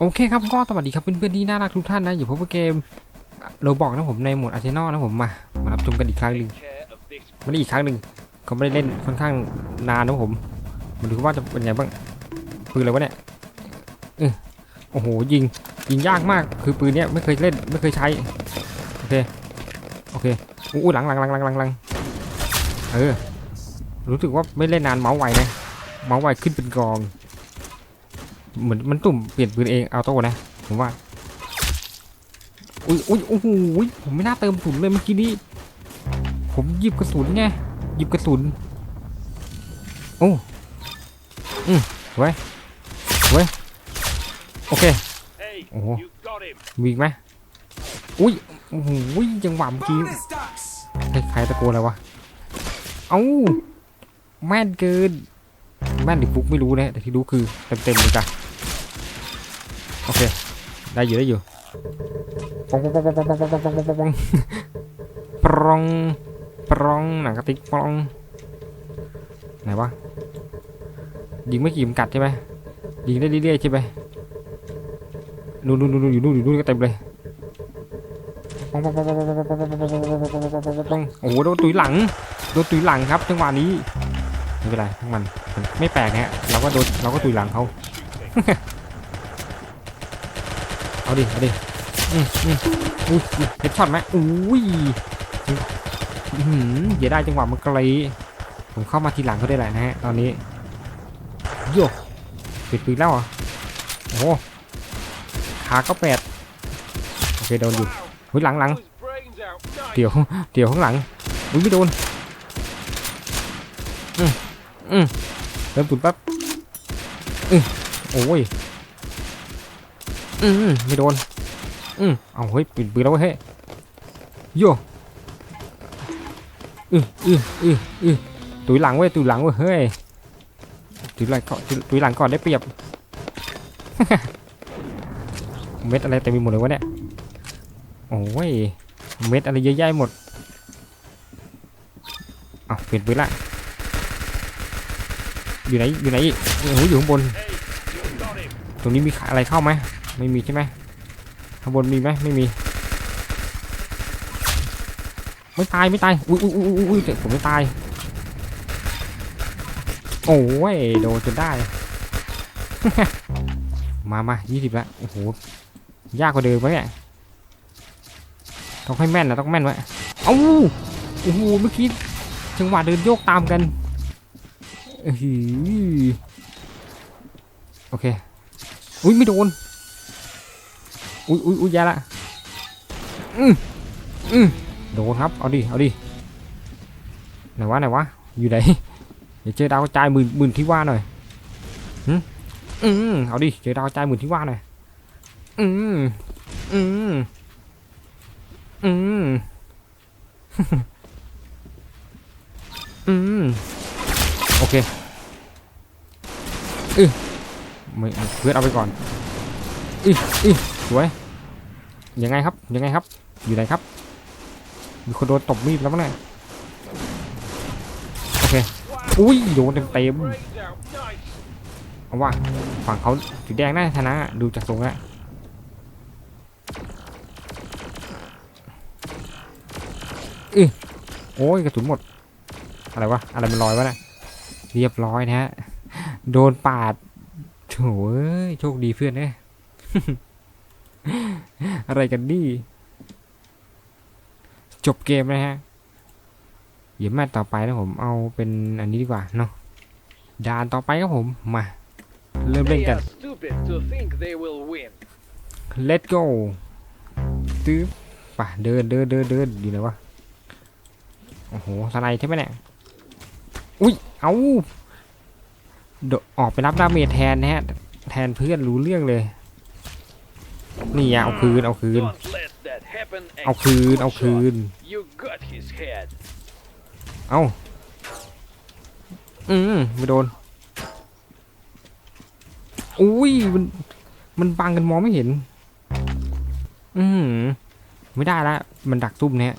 โอเคครับก็สวัสดีครับเพื่อนๆที่น่ารักทุกท่านนะอยู่พบกับเกมโราบอกนะผมในโหมดอาร์เซนอลนะผมมามารับชมกันอีกครั้งหนึ่งไม่ได้อีกครั้งหนึ่งเขาไม่ได้เล่นค่อนข้างนานนะผมมาดูว่าจะเป็นไงบ้างปืนอะไรวะเนี่ยอโอ้โหยิงยิงยากมากคือปืนเนี้ยไม่เคยเล่นไม่เคยใช้โอเคโอเคอู้หลังหลังหลังหลังหลังหลังเออรู้สึกว่าไม่เล่นนานเมาส์ไวนะเมาส์ไวขึ้นเป็นกอง เหมือนมันตุ่มเปลี่ยนปืนเองเอาโต้นะผมว่าอุ้ยอุ้ยโอ้โหผมไม่น่าเติมกระสุนเลยเมื่อกี้นี้ ผมหยิบกระสุนไงหยิบกระสุนโอ้อืมไว้ไว้โอเค Hey, Oh. you got him. มีอีกไหมอุ้ยโอ้โหจังหวะเมื่อกี้ใครใครตะโกนอะไรวะเอ้าแม่นเกินแม่นหรือฟุกไม่รู้นะแต่ที่รู้คือเต็มๆเลยจ้ะ โอเค ได้อยู่ได้อยู่ปองปองปองปองปองปองปองปองปองปองปองปองปองหนังกระติกปองไหนวะยิงไม่กี่มกัดใช่ไหมยิงได้เรื่อยๆใช่ไหมนู่นนู่นนู่นอยู่นู่นอยู่นู่นก็เต็มเลยปองปองปองปองปองปองปองปองปองปองปองปองปองโอ้โหโดนตุยหลังโดนตุยหลังครับจังหวะนี้ไม่เป็นไรทั้งมันไม่แปลกฮะเราก็โดนเราก็ตุยหลังเขา เอาดิ เอาดิอืมอืมอุ้ยเฮ็ดช็อตไหมอุ้ยอื้อหืออย่าได้จังหวะมันไกลผมเข้ามาทีหลังเขาได้แหละนะฮะ ตอนนี้โยกปิดปืนแล้วเหรอ โอ้หขาก็แปดโอเคโดนอยู่หุ้ยหลังหลังเดี๋ยวเดี๋ยวข้างหลังอุ้ยไม่โดน อืมอืมเริ่มตุนแป๊บอืมโอ้ย อืมไม่โดน อืมเอาเฮ้ยปิดปืนแล้วเว้ยเฮ้ยโยอืออืออืออือตุยหลังเว้ยตุยหลังเว้ยเฮ้ยตุยหลังก่อนตุยหลังก่อนได้เปรียบเม็ดอะไรเต็มไปหมดเลยวะเนี่ยโอ้ยเม็ดอะไรเยอะแยะหมดเอาเปลี่ยนปืนละอยู่ไหนอยู่ไหนอีกโอ้โหอยู่ข้างบน ตรงนี้มีอะไรเข้าไหม ไม่มีใช่ไหมข้างบนมีไหมไม่มี ไม่ตายไม่ตาย อุ้ยอุ้ยอุ้ยอุ้ยผมไม่ตาย โอ้ยโดนจนได้ มามายี่สิบละโอ้โห ยากกว่าเดิมไหมเนี่ยต้องให้แม่นนะต้องแม่นไว้เอ้าโอ้โหเมื่อกี้จังหวะเดินโยกตามกันโอเค อุ้ยไม่โดน ui ui ui ra lạ ừ, ừ đồ hấp ở đi ở đi. Này quá này quá. เอาดิ đấy, để chơi đao chai mười mười thi qua rồi ừ. ừ đi chơi đao chai mười thi qua này. Ừ ừ. Ừ. Ừ. Ok. Ừ. Mình quyết đâu với còn ừ ừ. สวย ยังไงครับ ยังไงครับ อยู่ไหนครับ มีคนโดนตบมีดแล้วมั้งเนี่ยโอเค อุ้ยโดนเต็มเต็มเอาว่าฝั่งเขาสีแดงน่าจะชนะ ดูจากทรงแล้วอือโอ้ยกระสุนหมด อะไรวะ อะไรมันลอยวะเนะเรียบร้อยนะฮะ โดนปาดโถ่เอ้ย โชคดีเพื่อนเนี่ย อะไรกันนี่จบเกมนะฮะเดี๋ยวแมตช์ต่อไปนะผมเอาเป็นอันนี้ดีกว่าเนาะด่านต่อไปครับผมมาเริ่มเล่น They กัน are stupid to think they will win. let's go ตื้อป่ะเดินเดินเดินเดินอยู่ไหนวะโอ้โหสไนด์ใช่ไหมเนี่ยอุ้ยเอาโดออกไปรับดาเมจแทนนะฮะแทนเพื่อนรู้เรื่องเลย นี่อะเอาคืนเอาคืน เอาคืนเอาคืน เอาอืมไม่โดน อุ้ยมันมันบังกันมองไม่เห็น อืมไม่ได้ละ มันดักซุ่มเนี่ย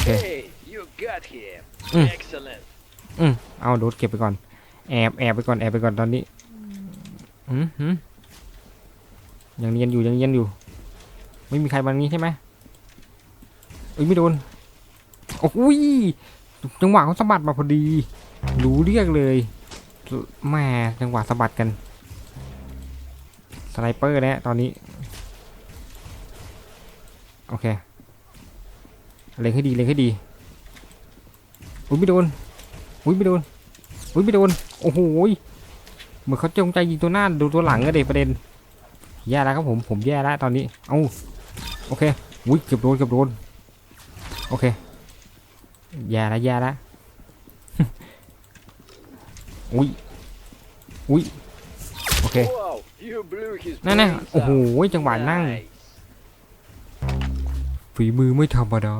Okay. Hey, you got him. Mm. Excellent. อืมเอาโดดเก็บไปก่อน แอบแอบไปก่อนแอบไปก่อนตอนนี้ อืม ยังเนียนอยู่ยังเนียนอยู่ ไม่มีใครมานี้ใช่ไหมเอ้ยไม่โดนโอ้ยจังหวะเขาสะบัดมาพอดี รู้เรียกเลยแม่จังหวะสะบัดกันสไนเปอร์เนี่ยตอนนี้ โอเคเล็งให้ดีเล็งให้ดีอุ้ยไม่โดนอุ้ยไม่โดนอุ้ยไม่โดนโอ้โหเหมือนเขาจงใจยิงตัวหน้าดูตัวหลังก็เด็ประเด็น แย่แล้วครับผมผมแย่แล้วตอนนี้ เอาโอเคอุ้ยเกือบโดนเกือบโดนโอเคแย่แล้วแย่แล้วอุ้ยอุ้ยโอเคนั่นนะโอ้โหจังหวะนั่งฝีมือไม่ธรรมดา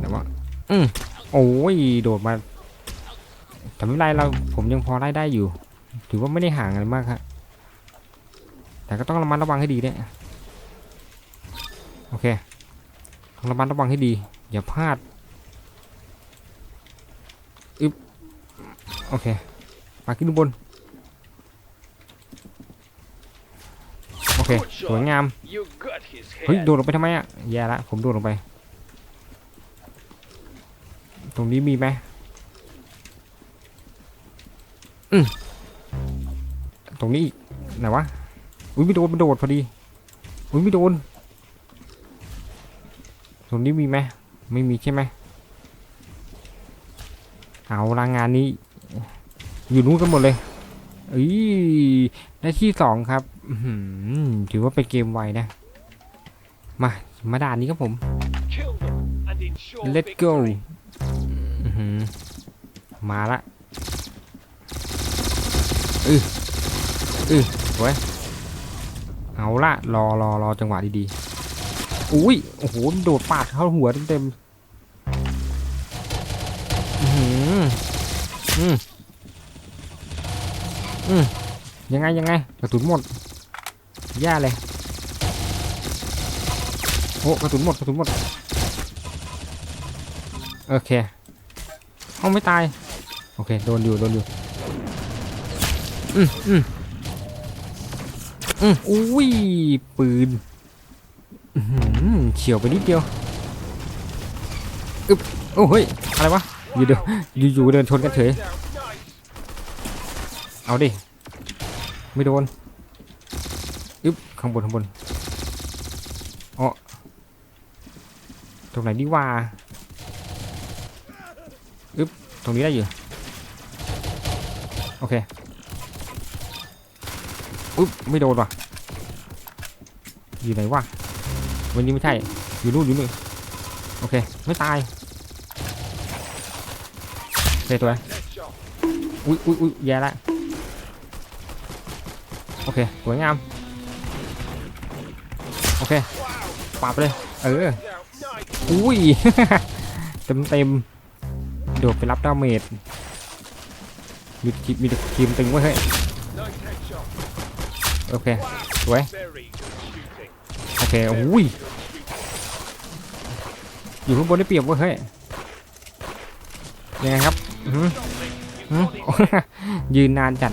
แต่ว่าอืมโอ้ยโดดมาแต่ไม่เป็นไรเราผมยังพอไล่ได้อยู่ ถือว่าไม่ได้ห่างอะไรมากครับ แต่ก็ต้องระมัดระวังให้ดีด้วยโอเคต้องระมัดระวังให้ดี อย่าพลาดอึบโอเคมาขึ้นบนโอเคสวยงามเฮ้ยโดดลงไปทำไมอะแย่ละผมโดดลงไป ตรงนี้มีไหมอืมตรงนี้อีกไหนวะ อุ้ยไม่โดนมันโดดพอดีอุ้ยไม่โดนตรงนี้มีไหมไม่มีใช่ไหมเอาลางงานนี้ อยู่นู้นกันหมดเลยอ้ยได้ที่สองครับถือว่าเป็นเกมไวนะ มา มาด่านนี้ครับผม Let's go มาละอืออือไว้ เอาละรอรอรอจังหวะดีๆ อุ้ย โอ้โหโดดปาดเข้าหัวเต็มๆอื้อหืออืมอืมยังไงยังไงกระสุนหมดแย่เลยโอ้กระสุนหมดกระสุนหมด โอเคเอาไม่ตาย โอเค โดนอยู่ โดนอยู่ อืมอืม อืมอุ้ย ปืนเฉียวไปนิดเดียวอึ๊บโอ้เฮ้ย อะไรวะ อยู่เดียวอยู่ๆเดินชนกันเฉย เอาดิ ไม่โดนอึ๊บข้างบนข้างบนอ๋อตรงไหนดีว่าอึบตรงนี้ได้อยู่ โอเค อุ๊บไม่โดนว่ะอยู่ไหนวะวันนี้ไม่ใช่ อยู่นู่นอยู่นู่โอเค ไม่ตายโอเคตัวอุ้ยอุ้ยอุ้ยแย่ละโอเคสวยงาม โอเคปาบเลยเอออุ้ยเต็มเต็มโดดไปรับดาเมจมีทีมมีทีมตึงไว้เฮ้ย โอเคสวยโอเคโอ้ยอยู่ข้างบนได้เปรียบเว้ยเฮ้ยยังไงครับหืออื้อหือยืนนานจัด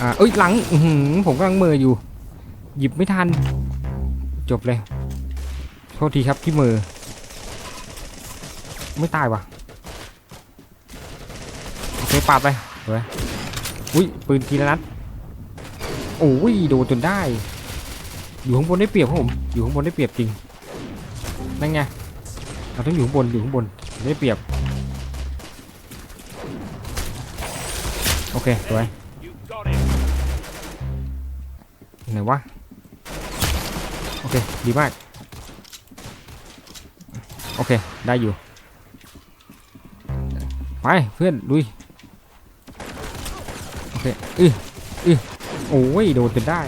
อ่าเอ้ยหลังหือผมกำลังมืออยู่ หยิบไม่ทัน จบเลยโทษทีครับที่มือ ไม่ตายว่ะโอเคปาดไปเฮ้ย อุ้ยปืนทีละนัดโอ้ยโดนจนได้ อยู่ข้างบนได้เปรียบครับผม อยู่ข้างบนได้เปรียบจริง นั่นไง เราต้องอยู่ข้างบน อยู่ข้างบน ได้เปรียบ โอเคสวยไหนวะ โอเค ดีมาก โอเค ได้อยู่ ไป เพื่อนลุย โอเคอืออือโอ้ยโดนจนได้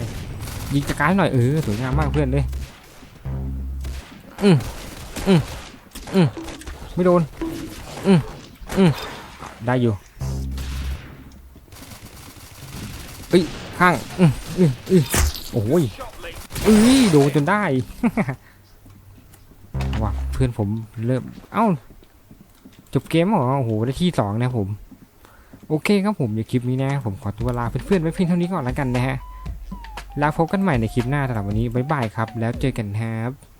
ยิงจักรายหน่อยเออสวยงามมากเพื่อนเลยอืมอืมอืมไม่โดนอืมอืมได้อยู่เอ้ยข้างอืมอืมอืมโอ้ยเอ้ยโดนจนได้ว่ะเพื่อนผมเริ่มเอ้าจบเกมเหรอโอ้โหได้ที่สองนะผม โอเคครับผมเดี๋ยวคลิปนี้นะ ผมขอตัวลาเพื่อนๆไว้เพียงเท่านี้ก่อนแล้วกันนะฮะแล้วพบกันใหม่ในคลิปหน้าสำหรับวันนี้บ๊ายบายครับ แล้วเจอกันครับ